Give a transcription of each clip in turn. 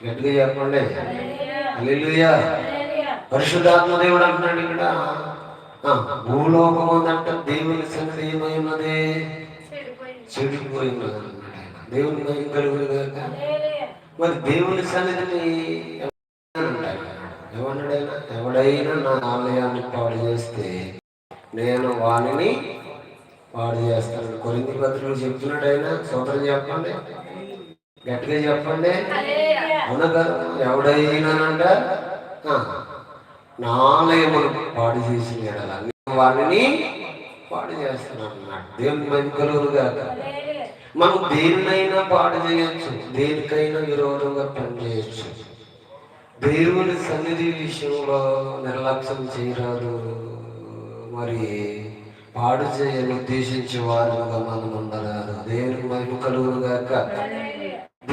గట్టిగా చెప్పండి. హల్లెలూయా. పరిశుద్ధాత్మ దేవుడు అంటున్నాడు ఇక్కడ. ఆ, భూలోకం ఉందంట దేవుని సంగతి ఏమై ఉన్నది చెడిపోయి ఉన్నది అన్నాడు దేవుని మహిమ కలుగును మరి దేవుని సన్నిధిని ఎవరన్నాడు? ఎవడైనా నా ఆలయాన్ని పాడు చేస్తే నేను వానిని పాడు చేస్తాను కొరింది పత్రికలు చెప్తున్నట్టు అయినా సోదరం చెప్పండి. గట్టిగా చెప్పండి. అవునా కదా ఎవడైనానంట? ఆ, నా పాడు చేసిన ఎడల. వాడిని పాడు చేస్తున్నాను. అన్నాడు దేవుని మంచి కాక. మనం దేనినైనా పాడు చేయొచ్చు. దేనికైనా విరోధంగా పనిచేయచ్చు. దేవుని సన్నిధి విషయంలో నిర్లక్ష్యం చేయరాదు. మరి పాడు చేయని ఉద్దేశించి వారుగా మనం ఉండరాదు దేవునికి మహిమ కలుగును గాక.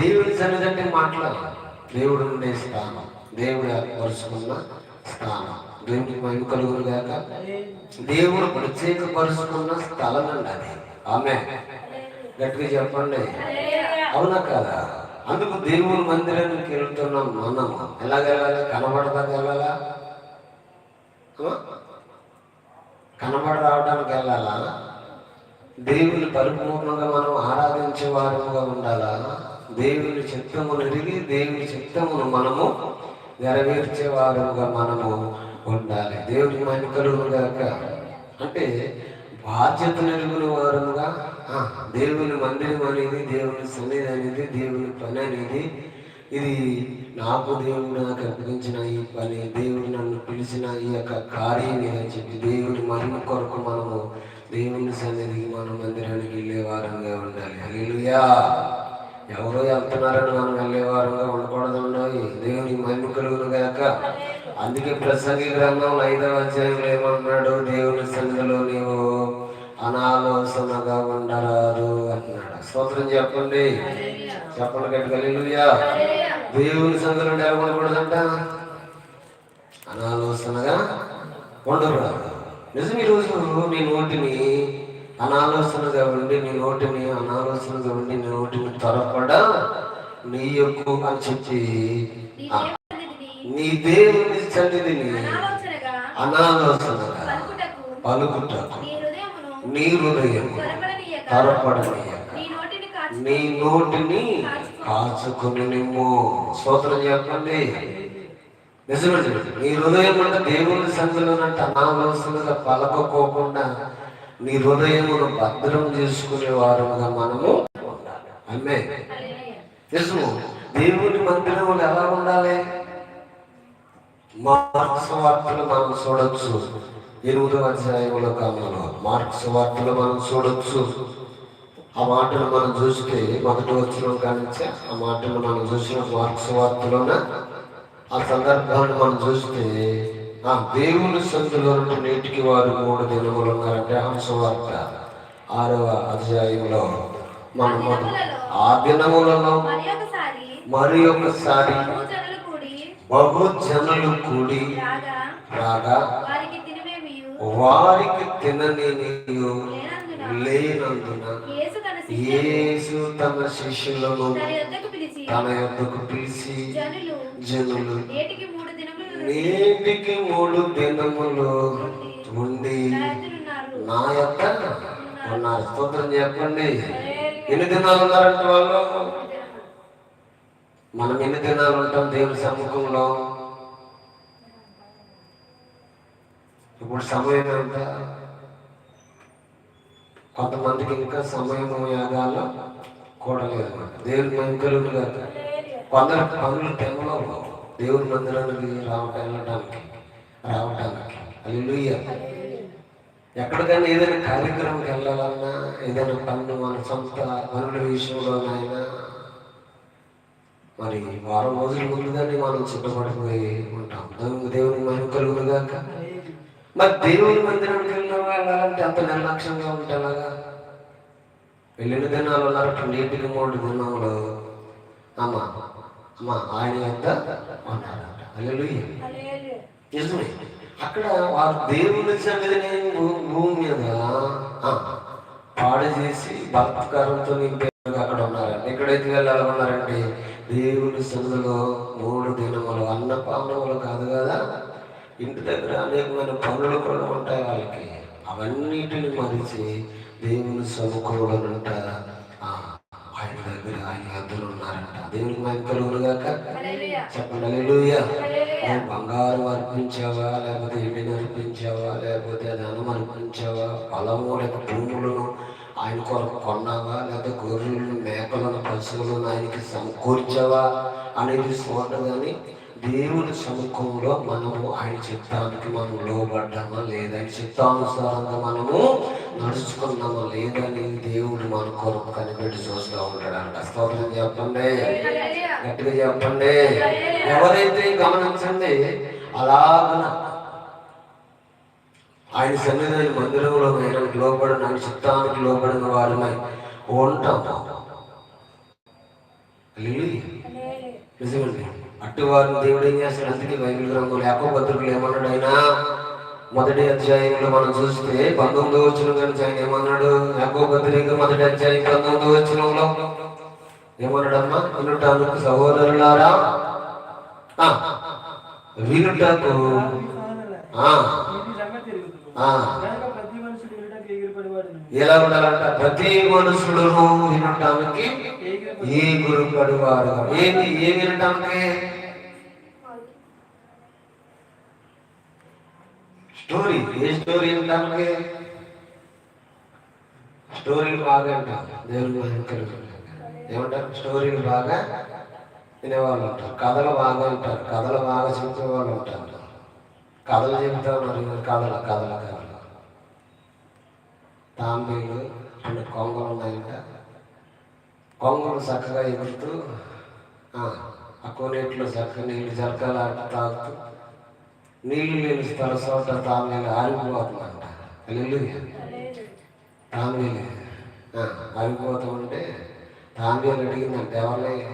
దేవుని సన్నిధి మాట్లాడాలి. దేవుడు ఉండే స్థానం. దేవుడు ఏర్పరుచుకున్న స్థానం. దేవునికి మహిమ కలుగును గాక. దేవుడు ప్రత్యేకపరుచుకున్న స్థలం అండి అది ఆమె గట్టిగా చెప్పండి. అవునా కదా? అందుకు దేవుని మందిరానికి వెళ్తున్నాం మనం ఎలాగ కనబడదా వెళ్ళాలా కనబడ రావడానికి వెళ్ళాలా దేవుని పరిపూర్ణంగా మనం ఆరాధించే వారముగా ఉండాలా? దేవుని చిత్తమును ఎరిగి దేవుని చిత్తమును మనము నెరవేర్చే వారముగా మనము ఉండాలి. దేవుని మన కలుగుగాక అంటే బాధ్యత నెరుగున వారముగా దేవుని మందిరం అనేది దేవుని సన్నిధి అనేది దేవుని పని అనేది ఇది నాకు దేవుడు నాకు అప్పగించిన ఈ పని దేవుడు నన్ను పిలిచిన ఈ యొక్క కార్యం అని చెప్పి దేవుడి మహిమ కొరకు మనము దేవుని సన్నిధికి మన మందిరానికి వెళ్ళే వారంగా ఉండాలి. అలీలుయా ఎవరో వెళ్తున్నారని మనం వెళ్ళే వారంగా ఉండకూడదు ఉన్నాయి దేవుని మహిమ కలుగును గాక. అందుకే ప్రసంగి గ్రంథంలో ఐదవ అధ్యాయంలో ఏమంటున్నాడు దేవుని సన్నిధిలో నీవు అనాలోచనగా ఉండరాదు అన్నాడు. స్తోత్రం చెప్పండి. చెప్పండి హల్లెలూయా. దేవుని సందులో ఎలా ఉండకూడదంట? అనాలోచనగా ఉండకూడదు. నిజం ఈరోజు నీ నోటిని అనాలోచనగా ఉండి నీ నోటిని అనాలోచనగా ఉండి నీ నోటిని త్వరపడ నీ యొక్క అని చెప్పి నీ దేవుని ఆలోచనగా అనాలోచనగా పలుకుటకు నీ హృదయం త్వరపడనీయక. నీ నోటిని కాచు కాచుకుని నిమ్ము. స్తోత్రం చెప్పండి. నిజమే నీ హృదయం అంటే దేవుని సంఘంలోనంటే అనాలోచనగా పలకపోకుండా నీ హృదయమును భద్రం చేసుకునే వారముగా మనము ఉండాలి. అమ్మే నిజము. దేవుని మందిరములు ఎలా ఉండాలి? మార్క్స్ వార్తలు మనం చూడొచ్చు. ఎనిమిదో అధ్యాయంలో కాలంలో మార్క్స్ వార్తలు మనం చూడొచ్చు. ఆ మాటలు మనం చూస్తే మొదటి వచ్చిన కానించే ఆ మాటలు మనం చూసిన వార్తలోన ఆ సందర్భాన్ని మనం చూస్తే ఆ దేవుని సందులో నేటికి వారు మూడు దినములు ఉన్నారంటే హంస వార్త ఆరవ అధ్యాయంలో మనం ఆ దినములలో మరి ఒకసారి బహు జనులు కూడి రాగా వారికి తినమేమియు? వారికి తినని లేనందున యేసు తన శిష్యులను తన యొద్దకు పిలిచి జనులు నేటికి మూడు దినములు ఉండి నా నా యొక్క ఉన్నారు. స్తోత్రం చెప్పండి. ఎన్ని దినాలు ఉన్నారంటే వాళ్ళు? మనం ఎన్ని దినాలు ఉంటాం దేవుని సముఖంలో? ఇప్పుడు సమయం ఎంత? కొంతమందికి ఇంకా సమయం యాగాలు కూడలేదు అన్నమాట. దేవుని మంకలు కాదు కొందరు పనులు టైంలో దేవుని మందిరానికి రావటం వెళ్ళడానికి రావటానికి. అల్లు ఎక్కడికైనా ఏదైనా కార్యక్రమంకి వెళ్ళాలన్నా ఏదైనా పనులు మన సొంత పనుల విషయంలోనైనా మరి వారం రోజుల ముందుగానే మనం సిద్ధపడిపోయి ఉంటాం. దేవుని దేవుని మహిమ కలుగునుగాక. మరి దేవుని మందిరానికి వెళ్ళిన వెళ్ళాలంటే అంత నిర్లక్ష్యంగా ఉంటే ఎలాగా వెళ్ళిన దినాలు ఉన్నారు నీటికి మూడు దినాలు. అమ్మా అమ్మా ఆయన యొక్క ఉన్నారంట హల్లెలూయా. నిజమే. అక్కడ వారు దేవుని సన్నిధిని భూమి మీద పాడు చేసి నింపారు అక్కడ ఎక్కడైతే వెళ్ళాలన్నారంటే దేవుని సన్నిధిలో మూడు దినములు అన్నపానములు కాదు కదా? ఇంటి దగ్గర అనేకమైన పనులు కూడా ఉంటాయి వాళ్ళకి. అవన్నిటిని మరిచి దేవుని సముఖంలోనంట ఆ, ఆయన దగ్గర ఆయన ఉన్నారంట. దేవునికి కలుగురుగాక హల్లెలూయా. చెప్పండి. నువ్వు బంగారం అర్పించావా? లేకపోతే ఎండిని అర్పించావా? లేకపోతే ధనం అర్పించావా? పొలము లేక భూములను ఆయన కొరకు కొన్నావా? లేదా గొర్రెలను మేకలను పశువులను ఆయనకి సమకూర్చావా? అనేది చూడదు కానీ దేవుని సముఖంలో మనము ఆయన చిత్తానికి మనం లోబడ్డామా లేదా? ఆయన చిత్తానుసారంగా మనము నడుచుకున్నామా లేదని దేవుడు మన కొరకు కనిపెట్టి చూస్తూ ఉంటాడంట. స్తోత్రం చెప్పండి. గట్టిగా చెప్పండి. ఎవరైతే గమనించండి అలాగన ఆయన సన్నిధి మందిరంలో ఆయనకు లోపడిన ఆయన చిత్తానికి లోపడిన వారిమై ఉంటాం. నిజమండి. అట్టువారు దేవుడు ఏం చేస్తాడు? అందుకే బైబిల్ గ్రంథంలో యాకో ఏమన్నాడు ఆయన? మొదటి అధ్యాయంలో మనం చూస్తే పంతొమ్మిదో వచ్చిన కనుక ఆయన ఏమన్నాడు? యాకోపత్రిక మొదటి అధ్యాయం పంతొమ్మిదో వచ్చినంలో ఏమన్నాడమ్మా? వినుటానికి సహోదరులారా. ఆ, వినుటకు ఆ, ఇది సంగతి ఎరుగుదురు. ఆ, కనుక ప్రతి మనుషుడు వినుటకు ఎగిరిపడివాడును. ఎలా ఉండాలంట. ప్రతి మనుషుడును వినటానికి ఏ గురుపడి వాడు ఏమి ఏ వినటానికి? స్టోరీ. ఏ స్టోరీ వినటానికి? స్టోరీలు బాగా అంటారు మహిమకలు ఏమంటారు? స్టోరీలు బాగా వినేవాళ్ళు ఉంటారు. కథలు బాగా అంటారు కథలు బాగా చెప్పేవాళ్ళు ఉంటారు. కథలు చెప్తా ఉన్నారు. కథలు కథలు కథలు. తాంబేలు రెండు కొంగలు ఉన్నాయంట కొంగలు చక్కగా ఎగురుతూ ఆ, ఆ చక్కగా నీళ్ళు జరకాల తాగుతూ నీళ్ళు లేని స్థల చోట తాంబేలు ఆరిపోతుందంట. హల్లెలూయా. తాంబేలు ఆరిపోతూ ఉంటే తాంబేలు అడిగిందంట ఎవరిని?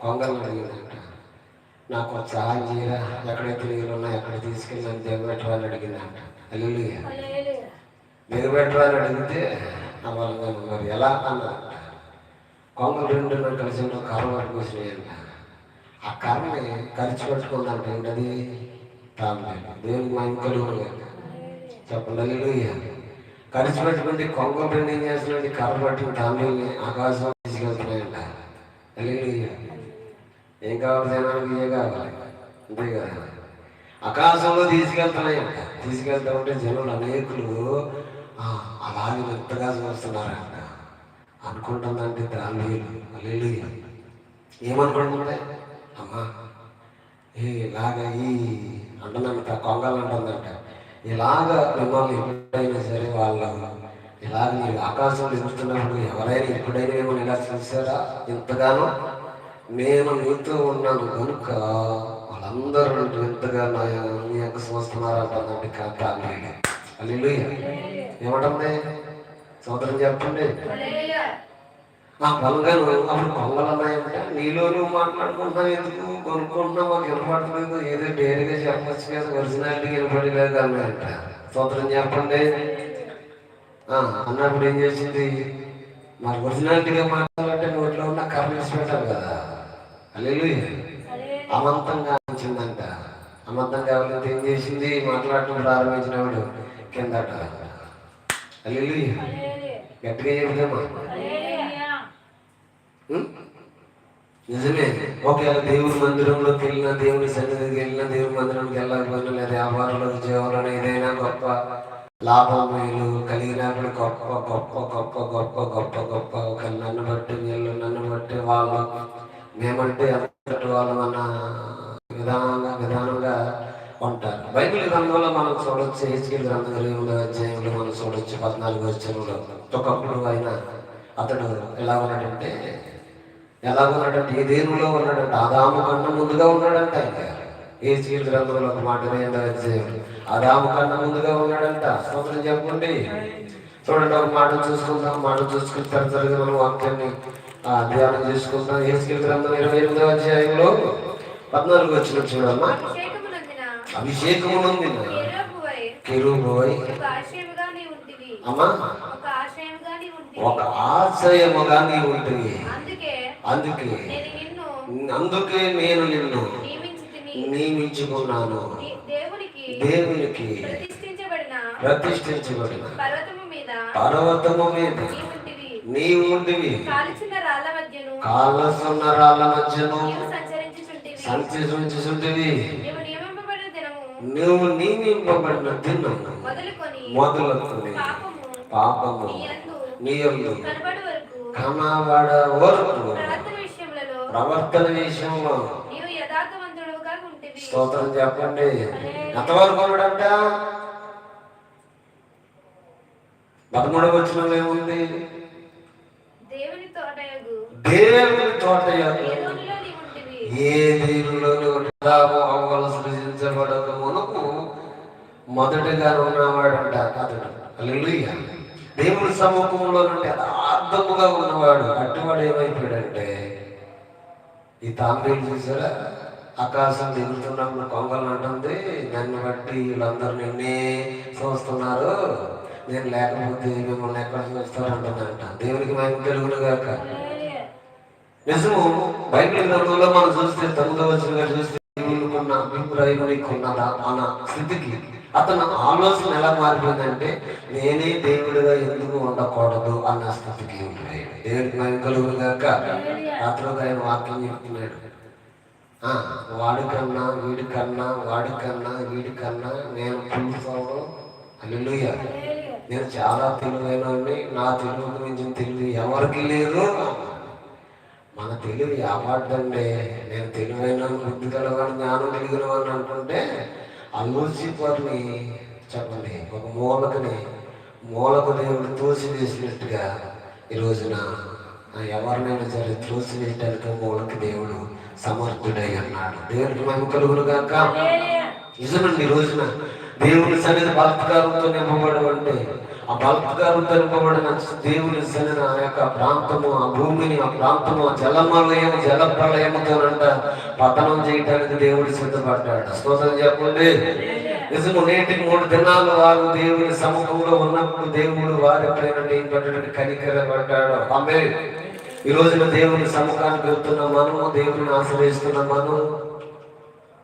కొంగలు అడిగిందంట. నాకు సహాయం చేయరా? ఎక్కడైతే నీళ్ళు ఉన్నాయి ఎక్కడ తీసుకెళ్ళి నన్ను దిగబెట్టరా? అని అడిగిందంట. హల్లెలూయా. హల్లెలూయా. అని అడిగితే వాళ్ళు మరి ఎలా? అన్న కొంగలు రెండు రెండు కలిసి ఉన్న కర్ర పట్టుకొచ్చినాయంట ఆ కర్రని కలిసి పెట్టుకుందంట ఏంటది? తాను దేవునికి మా ఇంకలు చెప్పండి హల్లెలూయా. కలిసి పెట్టుకుంటే కొంగలు రెండు ఏం చేస్తున్నాయండి కర్ర పట్టుకుని తాంబేల్ని ఆకాశం తీసుకెళ్తున్నాయంట. ఏం కావాలి జనానికి? ఏ కావాలి. అంతే కదా. ఆకాశంలో తీసుకెళ్తున్నాయంట. తీసుకెళ్తా ఉంటే జనులు అనేకులు అలాగే మెత్తగా చూస్తున్నారంట అనుకుంటుందంటే దాని అల్లు ఏమనుకుంటుంది అమ్మా ఏ ఇలాగ ఈ అంటుందంట కొంగలు అంటుందంట. ఇలాగ మిమ్మల్ని ఎప్పుడైనా సరే వాళ్ళ ఇలాగ మీరు ఆకాశంలో చూస్తున్నప్పుడు ఎవరైనా ఎప్పుడైనా మిమ్మల్ని ఇలా చూసారా ఇంతగానో నేను నీతో ఉన్నాను కనుక వాళ్ళందరూ నన్ను ఎంతగా నా నీ యొక్క చూస్తున్నారంటుందండి కాక అల్లు ఏమంటుంది? సోదరం చెప్పండి ఆ బలగాను అప్పుడు కొంగలు ఉన్నాయంటే నీలో నువ్వు ఎందుకు కొనుక్కుంటున్నాం మాకు వినపడలేదు ఏదో డేరుగా చెప్పచ్చు కదా ఒరిజినాలిటీ వినపడలేదు అన్నాయంట సోదరం చెప్పండి. ఆ, అన్నప్పుడు ఏం చేసింది? మరి ఒరిజినాలిటీగా మాట్లాడాలంటే నోట్లో ఉన్న కర్మస్ పెట్టాలి కదా. అల్లెలు అమంతంగా అంచిందంట అమంతంగా కావాలంటే ఏం చేసింది? మాట్లాడటం ప్రారంభించినప్పుడు కిందట. అల్లెలు. గట్టిగా చెబుతామా? నిజమే. ఒకవేళ దేవుని మందిరంలోకి వెళ్ళినా దేవుని సన్నిధికి వెళ్ళినా దేవుని మందిరానికి వెళ్ళకపోయినా లేదా వ్యాపారంలో ఉద్యోగంలో ఏదైనా గొప్ప లాభం మేలు కలిగినప్పుడు గొప్ప గొప్ప గొప్ప గొప్ప గొప్ప గొప్ప ఒక నన్ను బట్టి వీళ్ళు నన్ను బట్టి వాళ్ళు మేమంటే అంతటి వాళ్ళమన్న విధానంగా విధానంగా ఉంటారు బైబిల్ గ్రంథంలో మనం చూడొచ్చు హెచ్కేల్ గ్రంథం ఎనిమిదో అధ్యాయంలో మనం చూడొచ్చు పద్నాలుగు వచ్చంలో ఒకప్పుడు ఆయన అతడు ఎలా ఉన్నాడంటే ఎలా ఉన్నాడంటే ఏ దేవులో ఉన్నాడంటే ఆదాము కన్నా ముందుగా ఉన్నాడంట ఇంకా ఏ గ్రంథంలో ఒక మాట ఏంటో అధ్యాయం ఆదాము కన్నా ముందుగా ఉన్నాడంట. స్తోత్రం చెప్పండి. చూడండి ఒక మాట చూసుకుందాం మాట చూసుకుని తరతరగా మనం వాక్యాన్ని ఆ, ధ్యానం చేసుకుందాం. ఏ గ్రంథం ఇరవై ఎనిమిదవ అధ్యాయంలో పద్నాలుగు వచ్చిన చూడమ్మా. కెరూబువై కెరూబోయ్ అమ్మా. ఒక ఆశయముగా నీ ఉంటివి. ఒక ఆశయముగా నీ ఉంటుంది అందుకే అందుకే నేను నిన్ను నియమించుకున్నాను. దేవునికి ప్రతిష్ఠించబడిన పర్వతము మీద నీవు ఉండివి కాళ్ళసున్న రాళ్ళ మధ్యను నీవు సంచరించుంటివి నీవు నువ్వు నియమింపబడిన దినము మొదలుకొని పాపము నీ కనబడి వరకు ప్రవర్తన విషయంలో స్తోత్రం చెప్పండి. ఎంతవరకు ఉన్నాడంట? పదమూడవ వచ్చిన ఏముంది? దేవుని తోట ఏ అవ్వలు సృజించబడక మునుపు మొదటగా ఉన్నవాడంట అతడు హల్లెలూయా. దేవుని సముఖంలో నుండి యథార్థముగా ఉన్నవాడు. అటువాడు ఏమైపోయాడంటే ఈ తాంబేలు చూసారా? ఆకాశం దిగుతున్నప్పుడు కొంగలు అంటుంది నన్ను బట్టి వీళ్ళందరూ నిన్నే చూస్తున్నారు. నేను లేకపోతే మిమ్మల్ని ఎక్కడ చూస్తారు? అంటుందంట. దేవునికి మేము తెలుగును గాక. నిజము బైబిల్ గ్రంథంలో మనం చూస్తే తొమ్మిదో వచ్చిన చూస్తే దేవునికున్న అభిప్రాయం నీకున్నదా? అన్న స్థితికి అతను ఆలోచన ఎలా మారిపోయిందంటే నేనే దేవుడిగా ఎందుకు ఉండకూడదు అన్న స్థితికి ఉండిపోయాడు దేవుడికి మేము కలుగురు కాక రాత్రిలో ఆయన వాక్యం చెప్తున్నాడు. వాడికన్నా వీడికన్నా వాడికన్నా వీడికన్నా నేను పులుసవడం అల్లుయ్య నేను చాలా తెలివైన నా తెలుగు మించిన తెలివి ఎవరికి లేదు. మన తెలివి అవార్డండి నేను తెలివైన బుద్ధి కలవాడు జ్ఞానం కలిగిన వాడిని అనుకుంటే ఆ లూసిఫర్ని చెప్పండి. ఒక మూలకని మూలకు దేవుడు తోసి వేసినట్టుగా ఈ రోజున ఆ ఎవరినైనా సరే తోసి వేయటానికి మూలకి దేవుడు సమర్థుడై అన్నాడు దేవుడికి మేము కలుగును గాక. నిజమండి ఈ రోజున దేవుని సన్నిధి బలత్కారంతో నింపబడి ఉంటే ఆ బలత్కారంతో నింపబడిన దేవుని సరిన ఆ యొక్క ప్రాంతము ఆ భూమిని ఆ ప్రాంతము ఆ జలమలయం జల ప్రళయముతోనంట పతనం చేయటానికి దేవుడు సిద్ధపడ్డాడు. స్తోత్రం చెప్పండి. నిజము నేటికి మూడు దినాలు వారు దేవుని సముఖంలో ఉన్నప్పుడు దేవుడు వారి పైన పెట్టడానికి కనికరపడ్డాడు అమ్మే ఈ రోజున దేవుని సముఖానికి వెళ్తున్న మనము దేవుని ఆశ్రయిస్తున్న మనము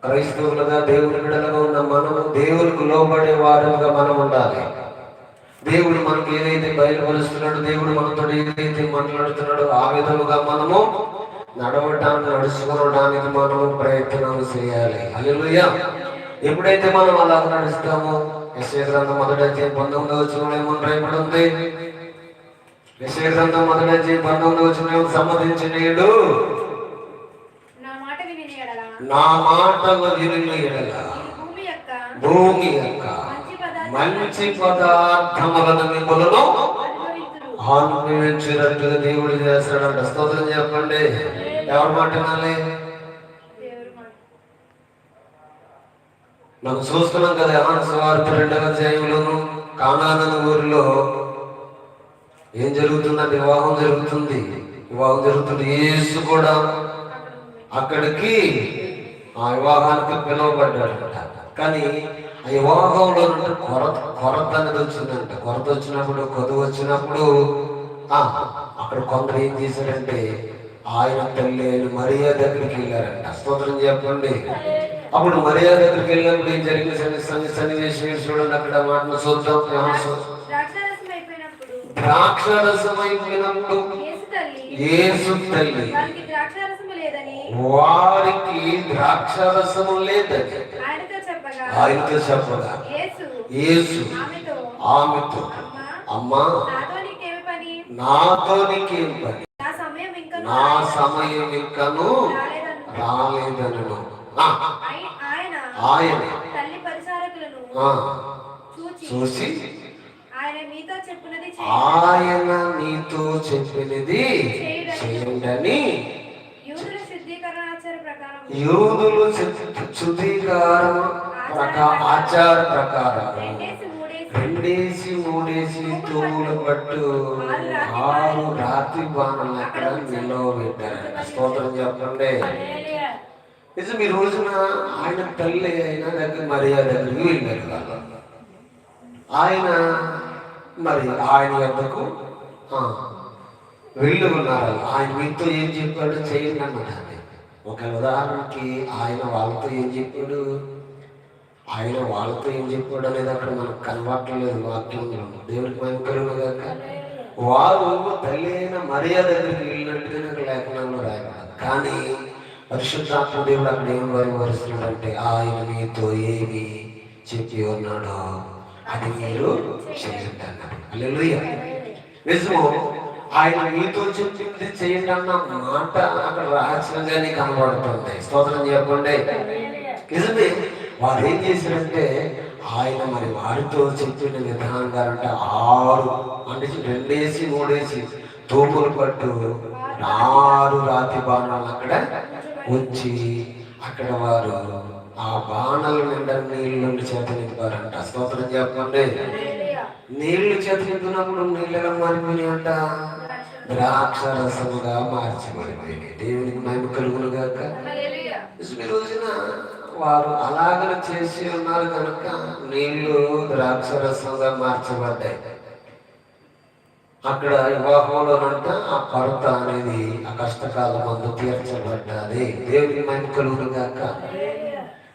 క్రైస్తవులుగా దేవుని బిడలుగా ఉన్న మనము దేవునికి లోబడే వారుగా మనం ఉండాలి. దేవుడు మనకు ఏదైతే బయలుపరుస్తున్నాడు దేవుడు మనతో ఏదైతే మాట్లాడుతున్నాడో ఆ విధముగా మనము నడవటానికి నడుచుకోవడానికి మనము ప్రయత్నం చేయాలి. అల్లెలుయ్య ఎప్పుడైతే మనం అలా నడుస్తామో యశ్వ గ్రంథం మొదటి అధ్యాయం పంతొమ్మిది వచ్చిన ఏమని ఉంది యశ్వ గ్రంథం మొదటి అధ్యాయం పంతొమ్మిది వచ్చిన సమ్మతించినడు నా మాట విని ఎడల. నా మాట విని భూమి యొక్క మంచి పదార్థములను మిమ్మలను అనుభవించినట్టుగా దేవుడు చేస్తాడంట స్తోత్రం చెప్పండి. ఎవరు మాట వినాలి? మనం చూస్తున్నాం కదా ఎవరి సువార్త రెండవ అధ్యాయంలోను కానాదన ఊరిలో ఏం జరుగుతుందంటే వివాహం జరుగుతుంది. వివాహం జరుగుతుంది. యేసు కూడా అక్కడికి ఆ వివాహానికి పిలువబడ్డాడు కానీ ఆ వివాహంలో కొరత కొరత అనేది వచ్చిందంట. కొరత వచ్చినప్పుడు కొదువు వచ్చినప్పుడు ఆ అక్కడ కొందరు ఏం చేశారంటే ఆయన తల్లి అయిన మరియా దగ్గరికి వెళ్ళారంట. స్తోత్రం చెప్పండి. అప్పుడు మరియా దగ్గరికి వెళ్ళినప్పుడు ఏం జరిగింది? సన్ని సన్ని సన్నివేశం చూడండి అక్కడ మాటను చూద్దాం. అయిపోయినప్పుడు ద్రాక్షరసం అయిపోయినప్పుడు యేసు తల్లి. వారికి ద్రాక్షారసము లేదని. ఆయనతో చెప్పగా. యేసు. ఆమెతో. అమ్మా. నాతో నీకేం పని? నా సమయం ఇంకను రాలేదను. ఆయన చూసి ఆయన నీతో చెప్పినది చేయండి శు- శుద్ధీకారం ప్రకా ఆచార ప్రకారం. రెండేసి మూడేసి తూములు పట్టు ఆరు రాత్రి బాణాలు. అక్కడ నిల్వ పెట్టారంట స్తోత్రం చెప్పండి. నిజం ఈ రోజున ఆయన తల్లి అయిన దగ్గర మర్యాద దగ్గరికి వెళ్ళారు వాళ్ళు ఆయన మరి ఆయన యొక్కకు వెళ్ళి ఉన్నారు. ఆయన మీతో ఏం చెప్పాడు చేయండి అన్నమాట ఒక ఉదాహరణకి ఆయన వాళ్ళతో ఏం చెప్పాడు? ఆయన వాళ్ళతో ఏం చెప్పాడు అనేది అక్కడ మనకు కనబట్టలేదు వాక్యంలో దేవుడికి మనం కలుగుగాక వారు తల్లి అయిన మర్యాద దగ్గరికి వెళ్ళినట్టుగా నాకు లేఖనంలో రాయబడదు కానీ పరిశుద్ధాత్మ దేవుడు అక్కడ ఏం వరివరుస్తున్నాడంటే ఆయన మీతో ఏమి చెప్పి ఉన్నాడో అది మీరు చేయండి నిజము ఆయన మీతో చెప్పింది చేయండి అన్న మాట అక్కడ రహస్యంగానే కనబడుతుంది. స్తోత్రం చెప్పండి. నిజమే వారు ఏం చేశారంటే ఆయన మరి వారితో చెప్పిన విధానంగా అంటే ఆరు అంటే రెండేసి మూడేసి తోపులు పట్టు ఆరు రాతి బాణాలు అక్కడ ఉంచి అక్కడ వారు ఆ బాణాల నిండా నీళ్ళు చేత నింపారంట. స్తోత్రం చెప్పండి. నీళ్ళు చేత నింపినప్పుడు నీళ్ళగా మారిపోయినాయంట? ద్రాక్ష రసముగా మార్చబడిపోయినాయి. దేవునికి మేము కలుగును గాక. ఈ రోజున వారు అలాగన చేసి ఉన్నారు కనుక నీళ్ళు ద్రాక్ష రసంగా మార్చబడ్డాయి. అక్కడ వివాహంలోనంట ఆ కొరత అనేది ఆ కష్టకాలం మందు తీర్చబడ్డది. దేవుని మేము కలుగును గాక.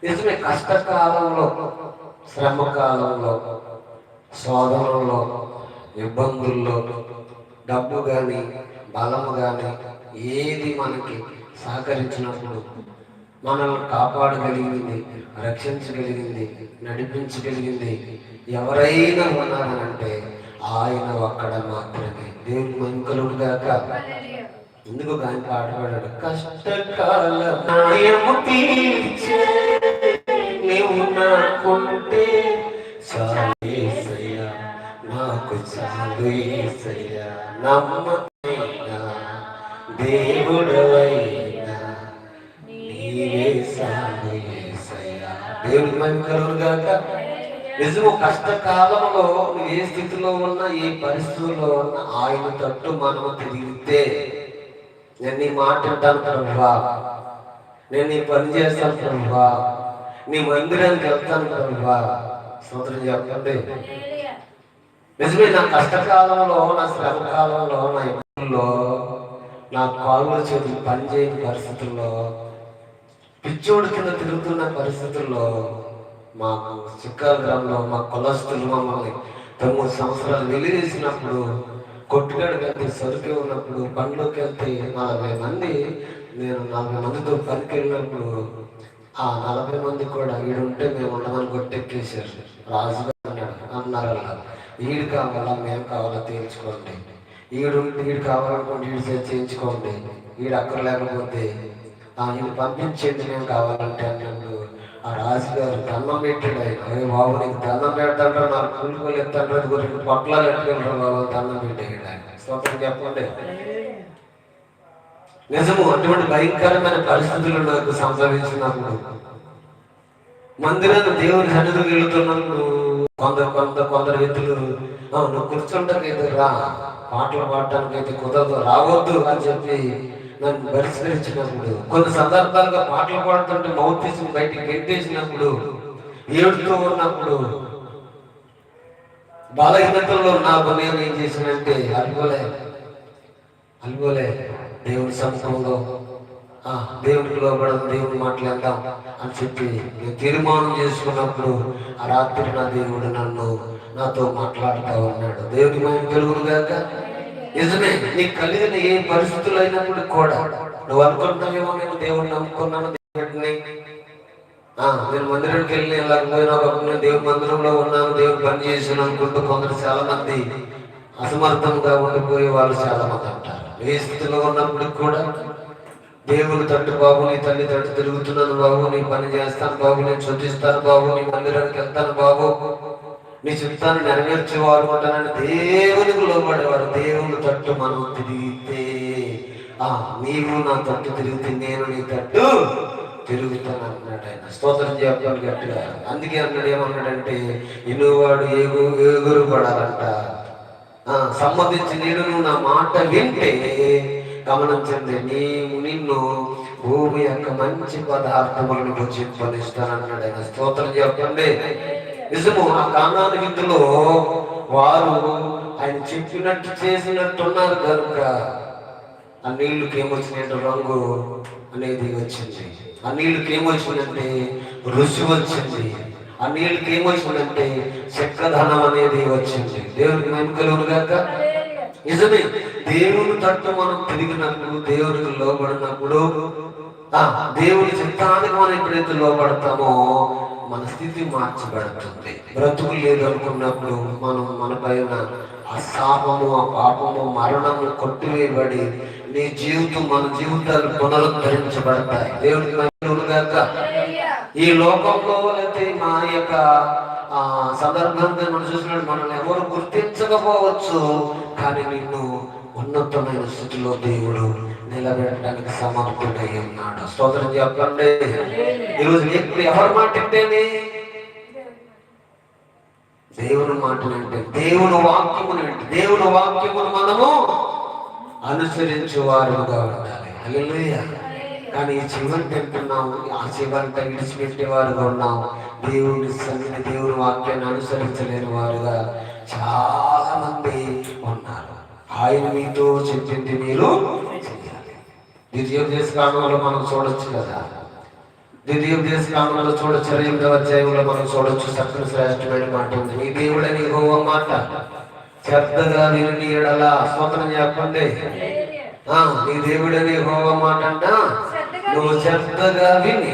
నిజమే కష్టకాలంలో శ్రమ కాలంలో శోధనలో ఇబ్బందుల్లో డబ్బు కానీ బలము కానీ ఏది మనకి సహకరించినప్పుడు మనల్ని కాపాడగలిగింది రక్షించగలిగింది నడిపించగలిగింది ఎవరైనా ఉన్నారనంటే ఆయన ఒక్కడ మాత్రమే. దేవుని మంకలుడు గాక. ఎందుకు కానీ పాట పాడాడు? కష్టకాల. నీవు నాకుంటే చాలు నాకు చాలు యేసయ్యా. నమ్మకమైన దేవుడవైనా నీవే చాలు యేసయ్యా. దేవుని మంకలుడు గాక నిజము కష్టకాలంలో నువ్వు ఏ స్థితిలో ఉన్నా ఏ పరిస్థితుల్లో ఉన్నా ఆయన తట్టు మనము తిరిగితే నేను నీ మాట వింటాను నేను నీ పని చేస్తాను ప్రభా నీ మందిరానికి వెళ్తాను ప్రభువా స్తోత్రం చెప్పండి. నిజమే నా కష్టకాలంలో నా శ్రమ కాలంలో నా ఇబ్బందుల్లో నా కాళ్ళు చేతులు పనిచేయని పరిస్థితుల్లో పిచ్చోడి కింద తిరుగుతున్న పరిస్థితుల్లో మాకు చిక్కాల గ్రామంలో మా కులస్తులు మమ్మల్ని తొమ్మిది సంవత్సరాలు వెలివేసినప్పుడు కొట్టుగాడికి వెళ్తే సరుకు ఉన్నప్పుడు బండ్లోకి వెళ్తే నలభై మంది నేను నలభై మందితో పనికి వెళ్ళినప్పుడు ఆ నలభై మంది కూడా ఈడుంటే మేము ఉండమని కొట్టెక్కేసారు రాజుగారు అన్నారు అలా ఈడు కావాలా మేము కావాలా తేల్చుకోండి. ఈడు ఈడు కావాలనుకోండి ఈడు చేయించుకోండి. ఈడు అక్కడ లేకపోతే ఈయన పంపించేది మేము కావాలంటే అన్నప్పుడు ఆ రాజుగారు దండం పెట్టాడు ఆయన. బాబు నీకు దండం పెడతాడు నాకు కూలిపోయి ఎత్తాడు గురించి పొట్లాలు ఎట్టుకెళ్ళరు బాబు? దండం పెట్టాడు ఆయన. స్తోత్రం చెప్పండి. నిజము అటువంటి భయంకరమైన పరిస్థితులు సంభవించినప్పుడు మందిరాన్ని దేవుని సన్నిధికి వెళుతున్నప్పుడు కొందరు కొంత కొందరు వ్యక్తులు నువ్వు కూర్చుంటాకైతే రా పాటలు పాడటానికి అయితే కుదరదు రావద్దు అని చెప్పి నన్ను బహిష్కరించినప్పుడు కొన్ని సందర్భాలుగా పాటలు పాడుతుంటే మౌత్ తీసి బయటికి గెంటేసినప్పుడు ఏడుతూ ఉన్నప్పుడు బలహీనతల్లో నాకు నేను ఏం చేసినంటే అల్గోలే అల్గోలే దేవుని సముఖంలో ఆ దేవుడికి లోపడడం దేవుడు మాట్లాడదాం అని చెప్పి నేను తీర్మానం చేసుకున్నప్పుడు ఆ రాత్రి నా దేవుడు నన్ను నాతో మాట్లాడుతూ ఉన్నాడు. దేవుడి మేము కలుగురు కాక నిజమే నీకు కలిగిన ఏ పరిస్థితులు అయినప్పుడు కూడా నువ్వు అనుకుంటున్నావేమో నేను దేవుడిని నమ్ముకున్నాను దేవుడిని. ఆ, నేను మందిరానికి వెళ్ళి వెళ్ళకపోయినా ఒకప్పుడు దేవుడి మందిరంలో ఉన్నాను దేవుడు పని చేశాను అనుకుంటూ కొందరు చాలా మంది అసమర్థంగా ఉండిపోయే వాళ్ళు చాలా మంది అంటారు. ఏ స్థితిలో ఉన్నప్పుడు కూడా దేవుని తట్టు బాబు నీ తల్లి తట్టు తిరుగుతున్నాను బాబు నీ పని చేస్తాను బాబు నేను చూపిస్తాను బాబు నీ మందిరానికి వెళ్తాను బాబు. నీ చిత్తాన్ని నెరవేర్చేవారు అంటానని దేవునికి లోపడేవాడు దేవుని తట్టు మనం తిరిగితే ఆ నీవు నా తట్టు తిరిగితే నేను నీ తట్టు తిరుగుతాను అన్నాడు ఆయన. స్తోత్రం చెప్పాలి గట్టిగా. అందుకే అన్నాడు ఏమన్నాడంటే ఇనువాడు ఏగు ఏగురు పడాలంట? సంబంధించి నేను నువ్వు నా మాట వింటే గమనించండి నీవు నిన్ను భూమి యొక్క మంచి పదార్థములను భుజింపనిస్తానన్నాడు ఆయన. స్తోత్రం చెప్పండి. నిజము ఆ కానాను విందులో వారు ఆయన చెప్పినట్టు చేసినట్టున్నారు కనుక ఆ నీళ్ళకి ఏమొచ్చినట్టు రంగు అనేది వచ్చింది. ఆ నీళ్ళకి ఏమొచ్చిందంటే రుచి వచ్చింది. ఆ నీళ్ళకి ఏమొచ్చిందంటే చక్రధనం అనేది వచ్చింది. దేవుడికి మెనుకలు గాక? నిజమే. దేవుని తట్టు మనం తిరిగినప్పుడు దేవునికి లోబడినప్పుడు ఆ దేవుని చిత్తానికి మనం ఎప్పుడైతే లోపడతామో మన స్థితి మార్చబడుతుంది. బ్రతుకు లేదు అనుకున్నప్పుడు మనం మన పైన ఆ శాపము ఆ పాపము మరణము కొట్టివేయబడి నీ జీవితం మన జీవితాలు పునరుద్ధరించబడతాయి. దేవుడికి మహిమలు గాక? ఈ లోకంలో అయితే మా యొక్క ఆ సందర్భంగా మనం చూసినట్టు మనల్ని ఎవరు గుర్తించకపోవచ్చు కానీ నిన్ను ఉన్నతమైన స్థితిలో దేవుడు నిలబెట్టడానికి సమర్థుడై ఉన్నాడు. స్తోత్రం చెప్పండి. ఈరోజు ఇప్పుడు ఎవరి మాట వింటేనే దేవుని మాటలు అంటే దేవుని వాక్యమును అంటే దేవుని వాక్యమును మనము అనుసరించే వారుగా ఉండాలి. అల్లెలుయ్యా కానీ ఈ చివరి తింటున్నాము ఆ చివరిట విడిచిపెట్టే వారుగా ఉన్నాము. దేవుని సన్నిధి దేవుని వాక్యాన్ని అనుసరించలేని వారుగా చాలా మంది ఉన్నారు. ఆయన మీతో చెప్పింది మీరు చేయాలి ద్వితీయ దేశ కాలంలో మనం చూడొచ్చు కదా. ద్వితీయ దేశ కాలంలో చూడొచ్చు ఎనిమిదవ అధ్యాయంలో మనం చూడొచ్చు. సత్య శ్రేష్టమైన మాట ఉంది. నీ దేవుడని హోవ మాట శ్రద్ధగా నేను నీ ఎడల. స్తోత్రం చెప్పండి. ఆ, నీ దేవుడని హోవ మాట అంట. నువ్వు శ్రద్ధగా విని.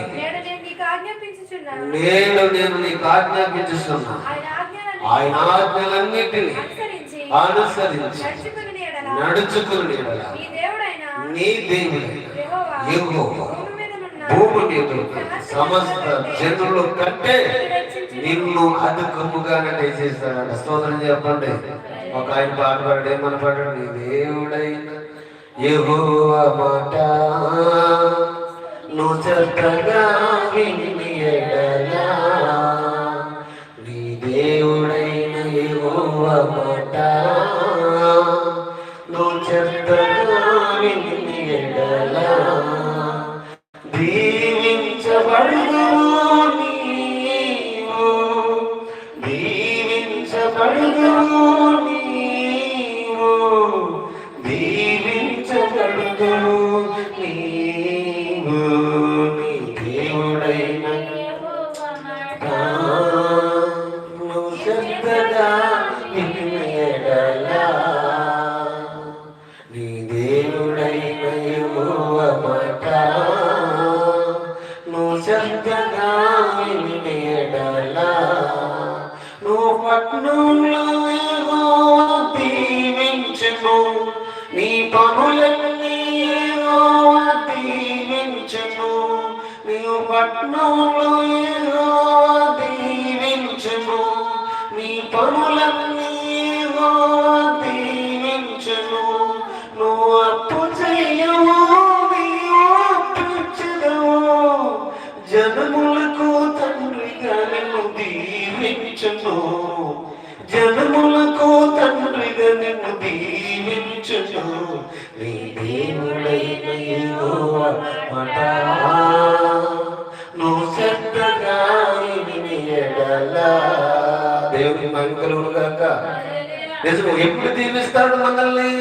నేను నేను నీకు ఆజ్ఞాపించుతున్నా ఆయన ఆజ్ఞలను ఆయన ఆజ్ఞలన్నిటిని అనుసరించి నడుచుకుని నీ యెహోవా యెహోవా భూమి మీద సమస్త జనులు కంటే నిన్ను అధికముగానే చేస్తాడంట స్తోత్రం చెప్పండి. ఒక ఆయన పాట పాడాడు ఏమని పాడాడు. నీ దేవుడైన యెహోవా మాట. నువ్వు చక్కగా విని ఎడలా. నీ దేవుడైన యెహోవా మాట. నువ్వు చక్కగా విని ఎడలా. దీవించును నీవు పట్నంలో యెహోవా నువ్వు శ్రద్ధగా దేవుని మహిమ కలుగును గాక ఎప్పుడు దీవిస్తాడు మనల్ని?